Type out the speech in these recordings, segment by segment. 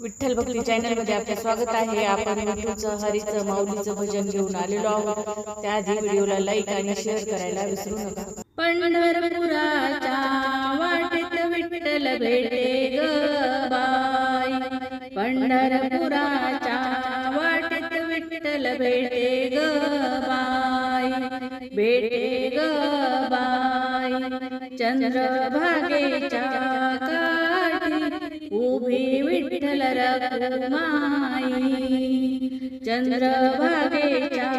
विठ्ठल भक्ती चॅनलमध्ये आपले स्वागत आहे. आपण विठ्ठलचं हरीचं माऊलीचं भजन घेऊन आलेलो आहोत. त्याआधी व्हिडिओला लाईक आणि शेअर करायला विसरू नका. पंढरपुराच्या वाटेत विठ्ठल भेटे ग बाई. पंढरपुराच्या वाटेत विठ्ठल भेटे ग बाई. भेटे ग बाई. चंद्रभागेच्या काठी उभी विठ्ठल रघुमाई चंद्रभागेच्या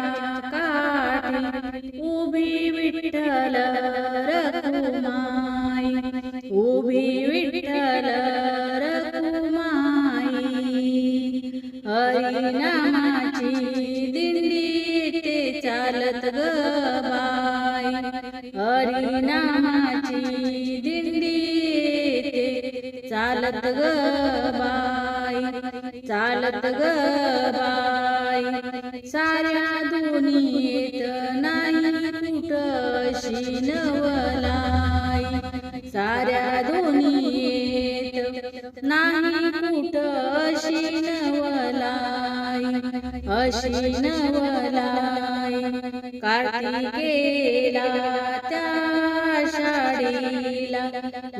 काठी उभी विठ्ठल रघुमाई उभी विठ्ठल रखुमाई हरिनामाची बाई. चालत ग बाई. साऱ्या दुनियेत नाही कुठशी नवलाई साऱ्या दुनियेत नाही कुठशी नवलाई अशी नवलाई कार्तिकेला त्या शाडीला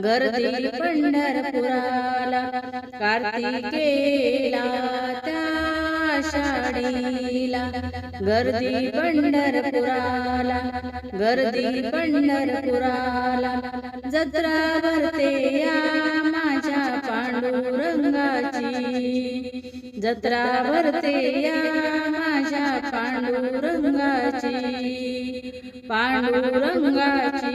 गर्दी पंढरपुराला कार्तिकेला त्या शाडीला गर्दी पंढरपुराला गर्दी पंढरपुराला जत्रा भरते या माझ्या पांडुरंगाची जत्रा भरते या माझ्या पांडुरंगाची पांडुरंगाची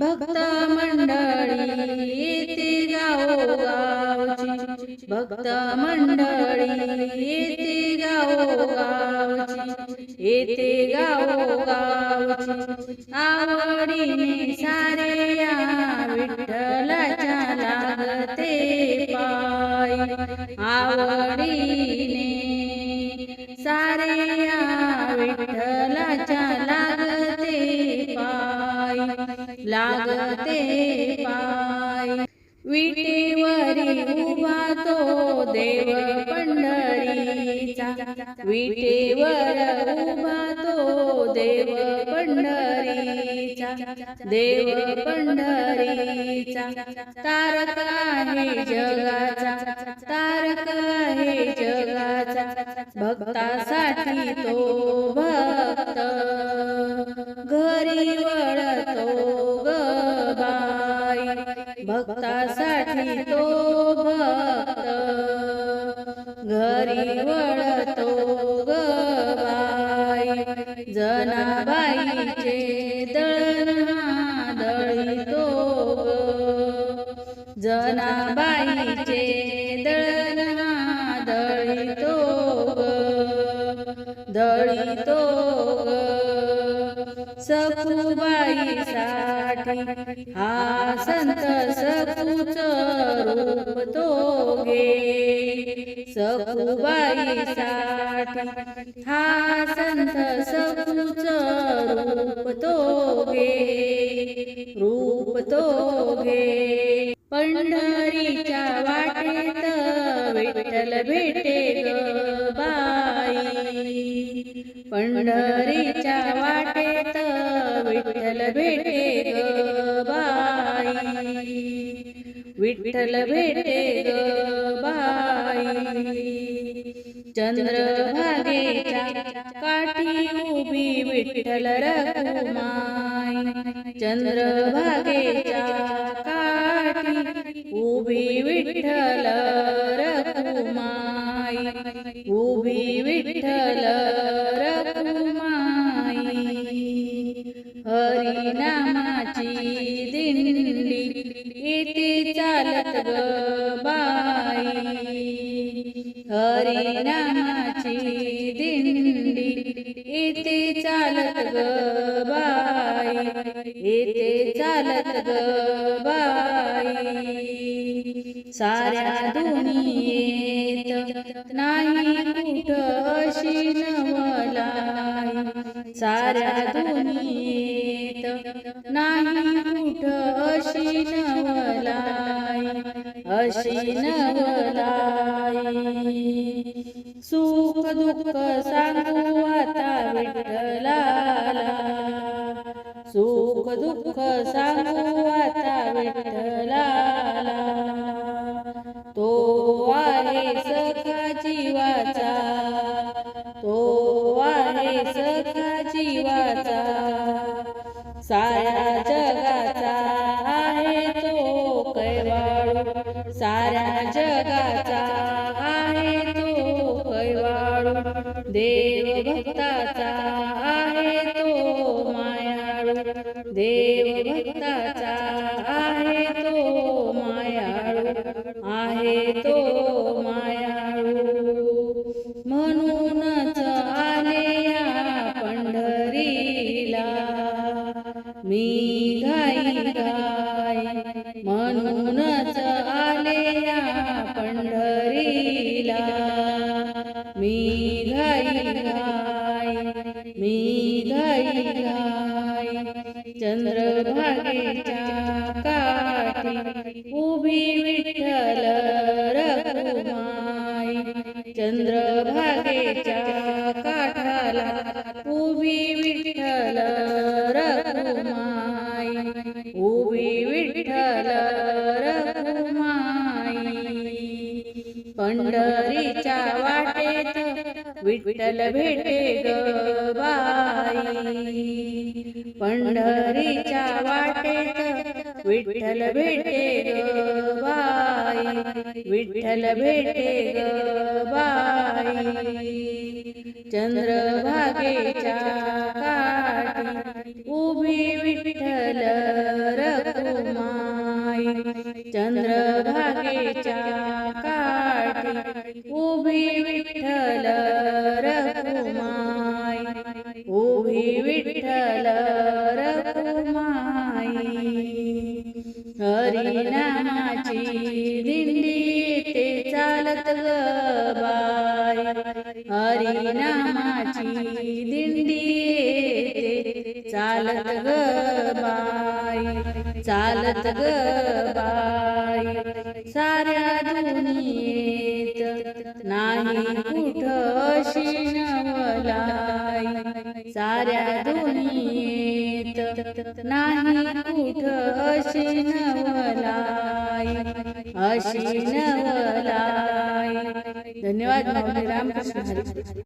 भक्त मंडळी येते गावोगावची भक्त मंडळी येते गावोगावची येते गावोगावची आवडीने सारे या विठ्ठलाच्या लागते पाय आवडीने लागते पाय. विटेवरी उभा तो देव पंढरीचा. विटेवर उभा तो देव पंढरीचा. देव पंढरीचा. तारक आहे जगाचा. तारक आहे जगाचा. भक्तासाठी तो भक्तासाठी तो भक्त घरी वळतो गाई जनाबाईचे दळण दळितो जनाबाईचे दळण दळितो ग. दळितो ग. सखुबाईसाठी हा संत सखूच रूप तो गे सखुबाईसाठी हा संत सखूच रूप तो गे रूप तो गे पंढर विठ्ठल भेटे ग बाई चंद्रभागेच्या काठी उभी विठ्ठल रखुमाई चंद्रभागेच्या काठी उभी विठ्ठल रघुमाई उभी विठ्ठल रखुमाई हरिनामाची दिंडी जगत चालत ग बाई हरिनामाची दिंडी इथे चालत ग बाई इथे चालत ग बाई. साऱ्या दुनियेत नाही कुठ अशी नवलाई. साऱ्या दुनियेत नाही कुठशी नवलाई अशी सुख दुःख सांगू आता विठ्ठलाला. सुख दुःख सांगू आता विठ्ठलाला. तो आहे सखा जीवाचा तो आहे सखा जीवाचा साया देव भक्ताचा आहे तो मायाळू आहे तो मायाळू. म्हणूनच आले या पंढरीला. मी घाई गाय म्हणूनच आले या पंढरीला. मी घाई गाय मी घाई गाय चंद्रभागेच्या काठी उभी विठ्ठल रघुमाई. चंद्रभागेच्या काठाला उभी विठ्ठल रघुमाई. उभी विठ्ठल रघुमाई. पंढरीच्या वाटेत विठ्ठल भेटे ग बाई. पंढरीच्या वाटेत विठ्ठल भेटे ग बाई विठ्ठल भेटे ग बाई. चंद्रभागेच्या काठी उभी विठ्ठल रघुमाई. चंद्रभागेच्या काठी उभी विठ्ठल चालत ग बाई. चालत ग बाई साऱ्या दुनियेत नाही कुठ शिणवलाई साऱ्या दुनियेत नाही कुठ शिणवलाई नवलाई. अशी नवलाई. धन्यवाद रामकृष्ण